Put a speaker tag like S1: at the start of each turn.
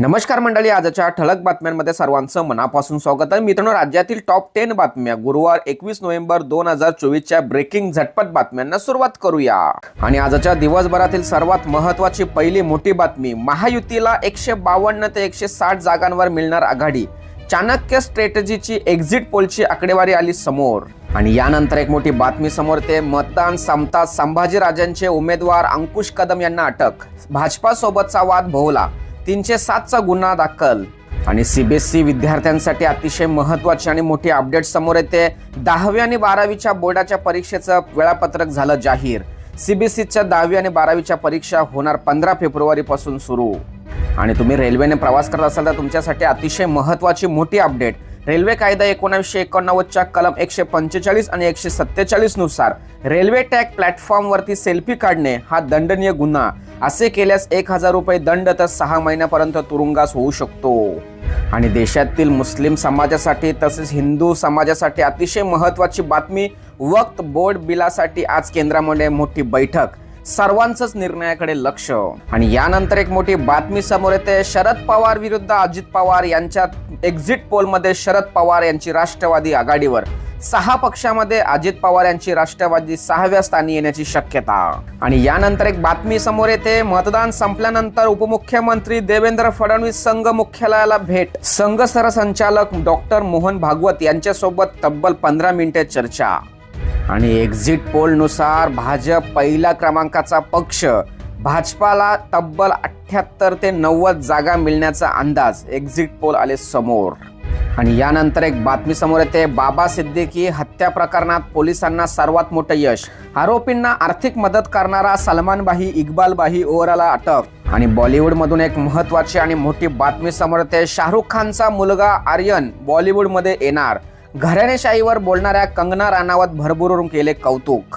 S1: नमस्कार मंडळी आजच्या ठळक बातम्यांमध्ये सर्वांचं मनापासून स्वागत आहे. मित्रांनो राज्यातील टॉप टेन बातम्या. गुरुवार एकवीस नोव्हेंबर दोन हजार चोवीसच्या ब्रेकिंग झटपट बातम्यांना सुरुवात करूया. आणि आजच्या दिवसभरातील सर्वात महत्वाची पहिली मोठी बातमी महायुतीला एकशे बावन्न ते एकशे साठ जागांवर मिळणार आघाडी. चाणक्य स्ट्रॅटेजीची एक्झिट पोलची आकडेवारी आली समोर. आणि यानंतर एक मोठी बातमी समोर ते मतदान संपताच संभाजीराजांचे उमेदवार अंकुश कदम यांना अटक. भाजपा सोबतचा वाद भोवला तीनशे सातचा गुन्हा दाखल. आणि सीबीएसई विद्यार्थ्यांसाठी अतिशय महत्वाची आणि मोठी अपडेट समोर येते. दहावी आणि बारावीच्या बोर्डाच्या परीक्षेचं वेळापत्रक झालं जाहीर. सीबीएसईच्या दहावी आणि बारावीच्या परीक्षा होणार पंधरा फेब्रुवारी पासून सुरू. आणि तुम्ही रेल्वेने प्रवास करत असाल तर तुमच्यासाठी अतिशय महत्वाची मोठी अपडेट. रेल्वे कायदा एकोणावीसशे एकोणनव्वदच्या कलम एकशे पंचेचाळीस आणि एकशे सत्तेचाळीसनुसार रेल्वे टॅग प्लॅटफॉर्मवरती सेल्फी काढणे हा दंडनीय गुन्हा. असे केल्यास एक हजार रुपये दंड तर सहा महिन्यापर्यंत तुरुंगास होऊ शकतो. आणि देशातील मुस्लिम समाजासाठी तसेच हिंदू समाजासाठी अतिशय महत्वाची बातमी वक्त बोर्ड बिलासाठी आज केंद्रामध्ये मोठी बैठक. सर्वांचंच निर्णयाकडे लक्ष. आणि यानंतर एक मोठी बातमी समोर येते. शरद पवार विरुद्ध अजित पवार यांच्यात एक्झिट पोलमध्ये शरद पवार यांची राष्ट्रवादी आघाडीवर. सहा पक्षामध्ये अजित पवार यांची राष्ट्रवादी सहाव्या स्थानी येण्याची शक्यता. आणि यानंतर एक बातमी समोर येते. मतदान संपल्यानंतर उपमुख्यमंत्री देवेंद्र फडणवीस संघ मुख्यालयाला भेट. संघ सरसंचालक डॉक्टर मोहन भागवत यांच्यासोबत तब्बल पंधरा मिनिटे चर्चा. आणि एक्झिट पोलनुसार भाजप पहिल्या क्रमांकाचा पक्ष. भाजपाला तब्बल अठ्ठ्याहत्तर ते नव्वद जागा मिळण्याचा अंदाज. एक्झिट पोल आले समोर. आणि यानंतर एक बातमी समोर येते. बाबा सिद्दीकी हत्या प्रकरणात पोलिसांना सर्वात मोठं यश. आरोपींना आर्थिक मदत करणारा सलमान बाही इक्बाल बाही ओवराला अटक. आणि बॉलिवूडमधून एक महत्वाची आणि मोठी बातमी समोर येते. शाहरुख खानचा मुलगा आर्यन बॉलिवूडमध्ये येणार. घराणेशाहीवर बोलणाऱ्या कंगना राणावत भरभरून केले कौतुक.